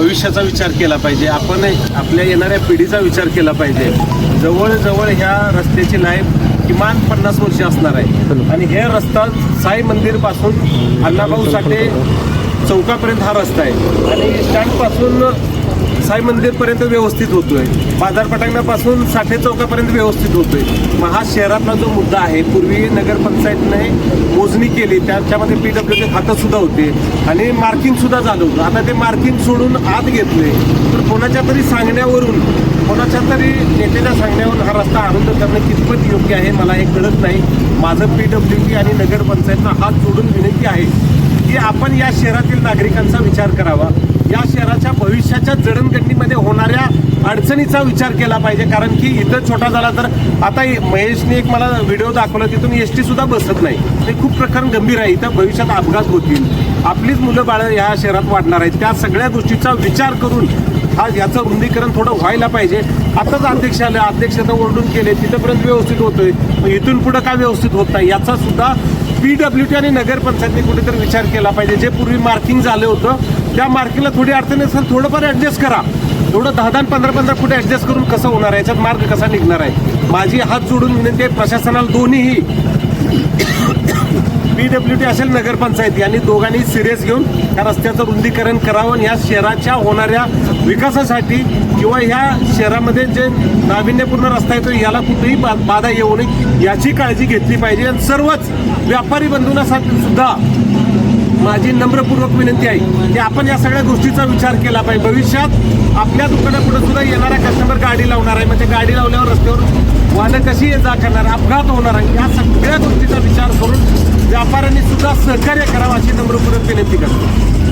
भविष्याचा विचार केला पाहिजे. आपण आपल्या येणाऱ्या पिढीचा विचार केला पाहिजे. जवळजवळ ह्या रस्त्याची लाईफ किमान पन्नास वर्ष असणार आहे. आणि हे रस्ता साई मंदिरपासून अण्णाभाऊ साठे चौकापर्यंत हा रस्ता आहे. आणि स्टँडपासून साई मंदिरपर्यंत व्यवस्थित होतोय. बाजारपटांगणापासून साठे चौकापर्यंत व्यवस्थित होतोय. मग हा शहरातला जो मुद्दा आहे पूर्वी नगरपंचायतने मोजणी केली त्याच्यामध्ये पी डब्ल्यूचे खातं सुद्धा होते. आणि मार्किंग सुद्धा झालं होतं. आता ते मार्किंग सोडून आत घेतले. तर कोणाच्या तरी सांगण्यावरून कोणाच्या तरी नेत्याच्या सांगण्यावरून हा रस्ता आनंद करणं कितपत योग्य आहे मला हे कळत नाही. माझं पी डब्ल्यू डी आणि नगरपंचायतचा हात जोडून विनंती आहे की आपण या शहरातील नागरिकांचा विचार करावा. या शहरात जडणघडणीमध्ये होणाऱ्या अडचणीचा विचार केला पाहिजे. कारण की इथं छोटा झाला तर आता महेशने एक मला व्हिडिओ दाखवला तिथून एस टी सुद्धा बसत नाही. ते खूप प्रकरण गंभीर आहे. इथं भविष्यात अपघात होतील. आपलीच मुलं बाळं ह्या शहरात वाढणार आहेत. त्या सगळ्या गोष्टीचा विचार करून हा याचं रुंदीकरण थोडं व्हायला पाहिजे. आताच अध्यक्ष आले. अध्यक्ष तर ओरडून केले. तिथंपर्यंत व्यवस्थित होतोय. मग इथून पुढं काय व्यवस्थित होत नाही? याचा सुद्धा पी डब्ल्यू टी आणि नगरपंचायतने कुठेतरी विचार केला पाहिजे. जे पूर्वी मार्किंग झालं होतं त्या मार्किंगला थोडी अडचण असेल थोडंफार ऍडजस्ट करा. थोडं दहा दहा पंधरा पंधरा फुट ऍडजस्ट करून कसं होणार आहे याच्यात मार्ग कसा निघणार आहे? माझी हात जोडून विनंती आहे प्रशासनाला दोन्हीही डब्ल्यू टी असेल नगरपंचायत यांनी दोघांनी सिरियस घेऊन या रस्त्याचं रुंदीकरण करावं आणि या शहराच्या होणाऱ्या विकासासाठी किंवा ह्या शहरामध्ये जे नाविन्यपूर्ण रस्ता येतो याला कुठेही बा- बाधा येऊ नये याची काळजी घेतली पाहिजे. आणि सर्वच व्यापारी बंधूंना सुद्धा माझी नम्रपूर्वक विनंती आहे की आपण या सगळ्या गोष्टीचा विचार केला पाहिजे. भविष्यात आपल्या दुकानापुढे सुद्धा येणारा कस्टमर गाडी लावणार आहे. म्हणजे गाडी लावल्यावर रस्त्यावर वाहनं कशी ये जा करणार अपघात होणार आहे. या सगळ्या गोष्टीचा विचार करून व्यापाऱ्यांनी सुद्धा सहकार्य करावं अशी नम्रपूर्वक विनंती करतो.